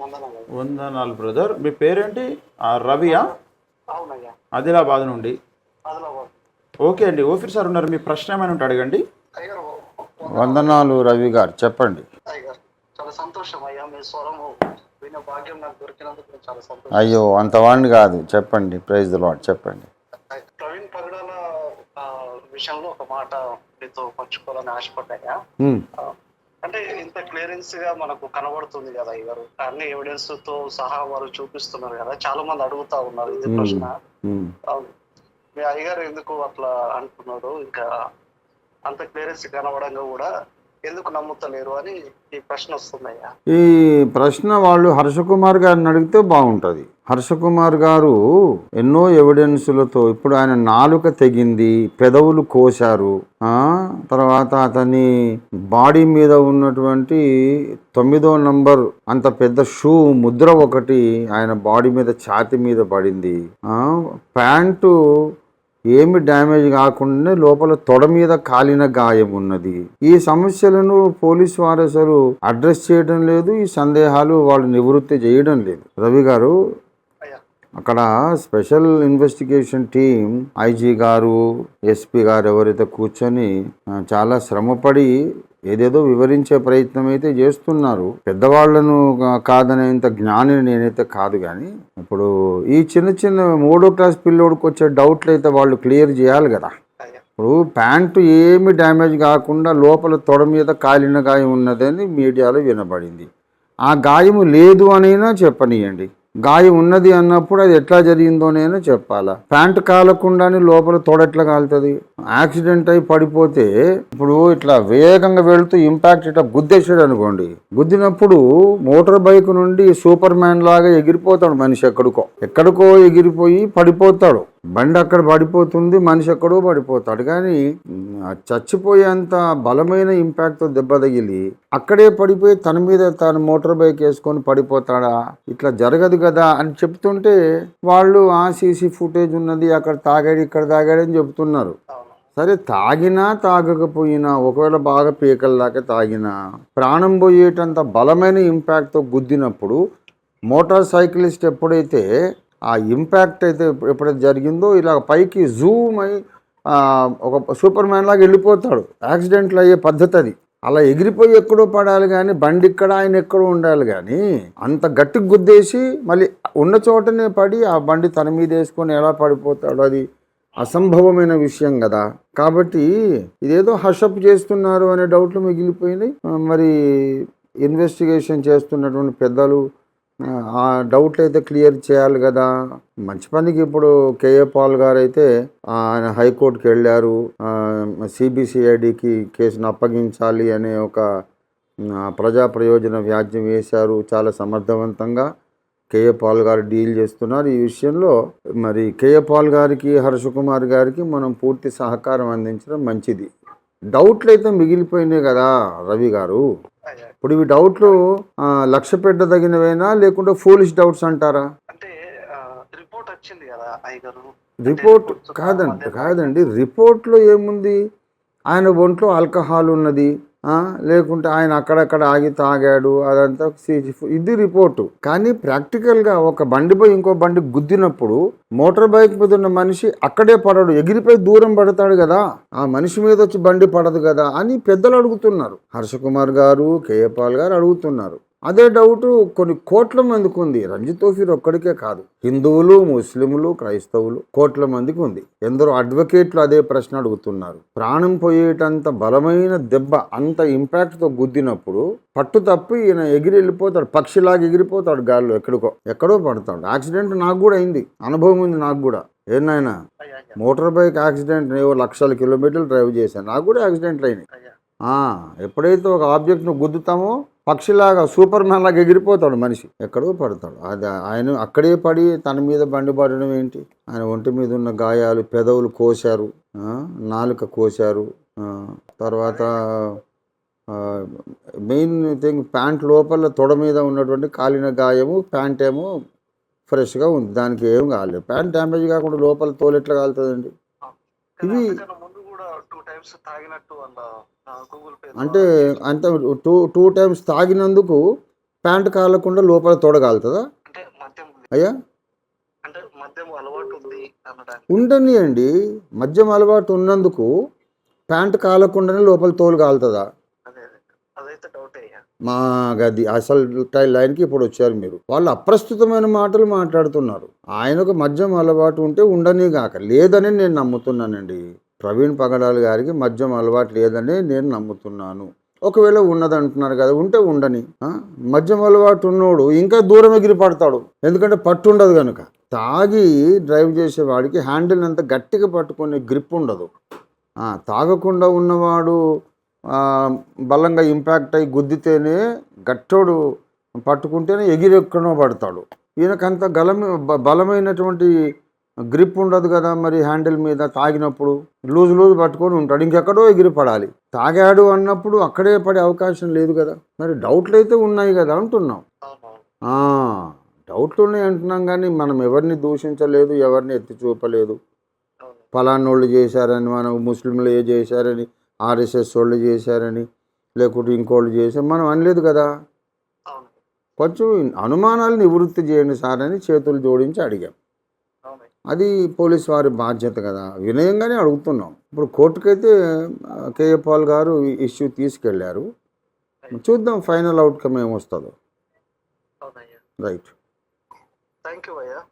వందనాలు వందనాలు బ్రదర్ మీ పేరేంటి? ఆ, రవియా? అవునయ్యా. ఆదిలాబాద్ నుండి. ఓకే అండి. ఓఫీర్ సార్ ఉన్నారు. మీ ప్రశ్న ఏమైనా ఉంటే అడగండి. వందనాలు రవి గారు. చెప్పండి. అయ్యారు చాలా సంతోషం అయ్యా. మీ స్వరము వినే భాగ్యం నాకు దొరికినందుకు నేను చాలా సంతోషం. అయ్యో అంత వాడిని కాదు. చెప్పండి. ప్రైజ్ లాడ్ చెప్పండి. ప్రవీణ్ పగడాల ఆ, విషయంలో ఒక మాట మీతో పంచుకోవాలని ఆశపడ్డాయా? అంటే ఇంత క్లియరెన్స్గా మనకు కనబడుతుంది కదా ఇవ్వరు అన్ని ఎవిడెన్స్తో సహా వారు చూపిస్తున్నారు కదా. చాలా మంది అడుగుతా ఉన్నారు ఇది. ప్రశ్న. మీ అయ్యగారు ఎందుకు అట్లా అంటున్నాడు ఇంకా అంత క్లియరెన్స్ కనబడంగా కూడా ఎందుకు నమ్ముతలేరు అని ఈ ప్రశ్న వస్తుందయ్యా. ఈ ప్రశ్న వాళ్ళు హర్షకుమార్ గారిని అడిగితే బాగుంటుంది. హర్షకుమార్ గారు ఎన్నో ఎవిడెన్సులతో ఇప్పుడు ఆయన నాలుక తెగింది పెదవులు కోశారు తర్వాత అతని బాడీ మీద ఉన్నటువంటి తొమ్మిదో నంబర్ అంత పెద్ద షూ ముద్ర ఒకటి ఆయన బాడీ మీద ఛాతి మీద పడింది ప్యాంటు ఏమి డ్యామేజ్ కాకుండా లోపల తొడ మీద కాలిన గాయం ఉన్నది. ఈ సమస్యలను పోలీస్ వారు అసలు అడ్రస్ చేయడం లేదు ఈ సందేహాలు వాళ్ళు నివృత్తి చేయడం లేదు. రవి గారు అక్కడ special investigation team IG garu SP garu ఎవరైతే కూర్చొని చాలా శ్రమపడి ఏదేదో వివరించే ప్రయత్నం అయితే చేస్తున్నారు పెద్దవాళ్ళను కాదనేంత జ్ఞాని నేనైతే కాదు కానీ ఇప్పుడు ఈ చిన్న చిన్న మూడో క్లాస్ పిల్లోడికి వచ్చే డౌట్లు అయితే వాళ్ళు క్లియర్ చేయాలి కదా. ఇప్పుడు ప్యాంటు ఏమి డ్యామేజ్ కాకుండా లోపల తొడ మీద కాలిన గాయం ఉన్నదని మీడియాలో వినబడింది. ఆ గాయము లేదు అనైనా చెప్పనీయండి. గాయం ఉన్నది అన్నప్పుడు అది ఎట్లా జరిగిందో నేను చెప్పాలా. ప్యాంట్ కాలకుండానే లోపల తోడెట్లా ఎట్లా కాలుతుంది? యాక్సిడెంట్ అయి పడిపోతే ఇప్పుడు ఇట్లా వేగంగా వెళుతూ ఇంపాక్ట్ ఇట్లా గుద్దేశాడు అనుకోండి. గుద్దినప్పుడు మోటార్ బైక్ నుండి సూపర్ మ్యాన్ లాగా ఎగిరిపోతాడు మనిషి ఎక్కడికో. ఎక్కడికో ఎగిరిపోయి పడిపోతాడు. బండి అక్కడ పడిపోతుంది మనిషి ఎక్కడో పడిపోతాడు. కానీ చచ్చిపోయేంత బలమైన ఇంపాక్ట్తో దెబ్బ తగిలి అక్కడే పడిపోయి తన మీద తాను మోటార్ బైక్ వేసుకొని పడిపోతాడా? ఇట్లా జరగదు కదా అని చెప్తుంటే వాళ్ళు ఆ సీసీ ఫుటేజ్ ఉన్నది అక్కడ తాగాడు ఇక్కడ తాగాడు అని చెప్తున్నారు. సరే తాగినా తాగకపోయినా ఒకవేళ బాగా పీకల్లాగా దాకా తాగినా ప్రాణం పోయేటంత బలమైన ఇంపాక్ట్తో గుద్దినప్పుడు మోటార్ సైకిలిస్ట్ ఎప్పుడైతే ఆ ఇంపాక్ట్ అయితే ఎప్పుడైతే జరిగిందో ఇలా పైకి జూమ్ అయి ఒక సూపర్ మ్యాన్ లాగా వెళ్ళిపోతాడు. యాక్సిడెంట్లు అయ్యే పద్ధతి అది. అలా ఎగిరిపోయి ఎక్కడో పడాలి కానీ బండి ఇక్కడ ఆయన ఎక్కడో ఉండాలి కానీ అంత గట్టి గుద్దేసి మళ్ళీ ఉన్న చోటనే పడి ఆ బండి తన మీద వేసుకొని ఎలా పడిపోతాడు అది అసంభవమైన విషయం కదా. కాబట్టి ఇదేదో హషప్ చేస్తున్నారు అనే డౌట్లు మిగిలిపోయినాయి. మరి ఇన్వెస్టిగేషన్ చేస్తున్నటువంటి పెద్దలు ఆ, డౌట్లు అయితే క్లియర్ చేయాలి కదా. మంచి పనికి ఇప్పుడు కేఏ పాల్ గారు అయితే ఆయన హైకోర్టుకి వెళ్ళారు సిబిసిఐడికి కేసును అప్పగించాలి అనే ఒక ప్రజా ప్రయోజన వ్యాజ్యం వేశారు. చాలా సమర్థవంతంగా కేఏ పాల్ గారు డీల్ చేస్తున్నారు. ఈ విషయంలో మరి కేఏ పాల్ గారికి హర్షకుమార్ గారికి మనం పూర్తి సహకారం అందించడం మంచిది. డౌట్లు అయితే మిగిలిపోయినాయి కదా రవి గారు. ఇప్పుడు ఇవి డౌట్లు లక్ష్య పెట్టదగినవేనా లేకుంటే ఫూలిష్ డౌట్స్ అంటారా? అంటే రిపోర్ట్ వచ్చింది కదా అయ్యగారు రిపోర్ట్ కాదండి కాదండి. రిపోర్ట్లో ఏముంది? ఆయన ఒంట్లో ఆల్కహాల్ ఉన్నది. లేకుంటే ఆయన అక్కడక్కడ ఆగి తాగాడు అదంతా సీజీ ఇది రిపోర్టు. కానీ ప్రాక్టికల్గా ఒక బండి పోయి ఇంకో బండి గుద్దినప్పుడు మోటార్ బైక్ మీద ఉన్న మనిషి అక్కడే పడడు ఎగిరిపోయి దూరం పడతాడు కదా ఆ మనిషి మీద వచ్చి బండి పడదు కదా అని పెద్దలు అడుగుతున్నారు. హర్షకుమార్ గారు కేయపాల్ గారు అడుగుతున్నారు. అదే డౌట్ కొన్ని కోట్ల మందికి ఉంది. రంజిత్ తోఫీర్ ఒక్కడికే కాదు. హిందువులు ముస్లింలు క్రైస్తవులు కోట్ల మందికి ఉంది. ఎందరో అడ్వకేట్లు అదే ప్రశ్న అడుగుతున్నారు. ప్రాణం పోయేటంత బలమైన దెబ్బ అంత ఇంపాక్ట్తో గుద్దినప్పుడు పట్టు తప్పి ఈయన ఎగిరి వెళ్ళిపోతాడు. పక్షిలాగా ఎగిరిపోతాడు గాల్లో ఎక్కడికో. ఎక్కడో పడతాడు. యాక్సిడెంట్ నాకు కూడా అయింది. అనుభవం ఉంది నాకు కూడా. ఏనాయనా మోటార్ బైక్ యాక్సిడెంట్ ఏవో లక్షల కిలోమీటర్లు డ్రైవ్ చేశాను. నాకు కూడా యాక్సిడెంట్లు అయినాయి. ఎప్పుడైతే ఒక ఆబ్జెక్ట్ను గుద్దుతామో పక్షిలాగా సూపర్ మ్యాన్ లాగా ఎగిరిపోతాడు మనిషి. ఎక్కడో పడతాడు. అది ఆయన అక్కడే పడి తన మీద బండి పడడం ఏంటి? ఆయన ఒంటి మీద ఉన్న గాయాలు పెదవులు కోశారు. నాలుక కోశారు. తర్వాత మెయిన్ థింగ్ ప్యాంట్ లోపల తొడ మీద ఉన్నటువంటి కాలిన గాయము ప్యాంట్ ఏమో ఫ్రెష్గా ఉంది. దానికి ఏం కాలేదు. ప్యాంట్ డ్యామేజ్ కాకుండా లోపల తోలు ఎట్లా కాలుతుందండి? ఇవి- అంతకన్నా ముందు కూడా టూ టైమ్స్ తాగినట్టు గూగుల్ పే అంటే అంత టూ టూ టైమ్స్ తాగినందుకు ప్యాంట్ కాలకుండా లోపల అంటే మద్యం అయ్యా? అంటే మద్యం అలవాటు ఉంది అనడానికి ఉండనియండి. మద్యం అలవాటు ఉన్నందుకు ప్యాంట్ కాలకుండానే లోపల తోలు కాలుతుందా అదే అదే. అదైతే డౌట్ అయ్యా. మా గది అసలు లైన్కి ఇప్పుడు వచ్చారు మీరు. వాళ్ళు అప్రస్తుతమైన మాటలు మాట్లాడుతున్నారు. ఆయనకు మద్యం అలవాటు ఉంటే ఉండని గాక లేదని నేను నమ్ముతున్నానండి. ప్రవీణ్ పగడాల్ గారికి మద్యం అలవాటు లేదని నేను నమ్ముతున్నాను. ఒకవేళ ఉన్నది అంటున్నారు కదా ఉంటే ఉండని. మద్యం అలవాటు ఉన్నోడు ఇంకా దూరం ఎగిరి పడతాడు ఎందుకంటే పట్టు ఉండదు కనుక తాగి డ్రైవ్ చేసేవాడికి హ్యాండిల్ అంత గట్టిగా పట్టుకునే గ్రిప్ ఉండదు. తాగకుండా ఉన్నవాడు బలంగా ఇంపాక్ట్ అయ్యి గుద్దితేనే గట్టోడు పట్టుకుంటేనే ఎగిరెక్కడో పడతాడు. ఈయనకంత గలమ బ- బలమైనటువంటి గ్రిప్ ఉండదు కదా మరి హ్యాండిల్ మీద తాగినప్పుడు? లూజ్ లూజ్ పట్టుకొని ఉంటాడు. ఇంకెక్కడో ఎగిరి పడాలి తాగాడు అన్నప్పుడు అక్కడే పడే అవకాశం లేదు కదా. మరి డౌట్లు అయితే ఉన్నాయి కదా అంటున్నాం. డౌట్లు ఉన్నాయి అంటున్నాం కానీ మనం ఎవరిని దూషించలేదు ఎవరిని ఎత్తి చూపలేదు. అవును. ఫలానోళ్ళు చేశారని మనం ముస్లింలు ఏ చేశారని ఆర్ఎస్ఎస్ వాళ్ళు చేశారని లేకుంటే ఇంకోళ్ళు చేశారు మనం అనలేదు కదా. కొంచెం అనుమానాలు నివృత్తి చేయండి సార్ అని చేతులు జోడించి అడిగాం. అది పోలీస్ వారి బాధ్యత కదా. వినయంగానే అడుగుతున్నాం. ఇప్పుడు కోర్టుకైతే కేఏ పాల్ గారు ఇష్యూ తీసుకెళ్ళారు. చూద్దాం ఫైనల్ అవుట్కమ్ ఏమొస్తుందో. రైట్. థ్యాంక్ యూ అయ్యా.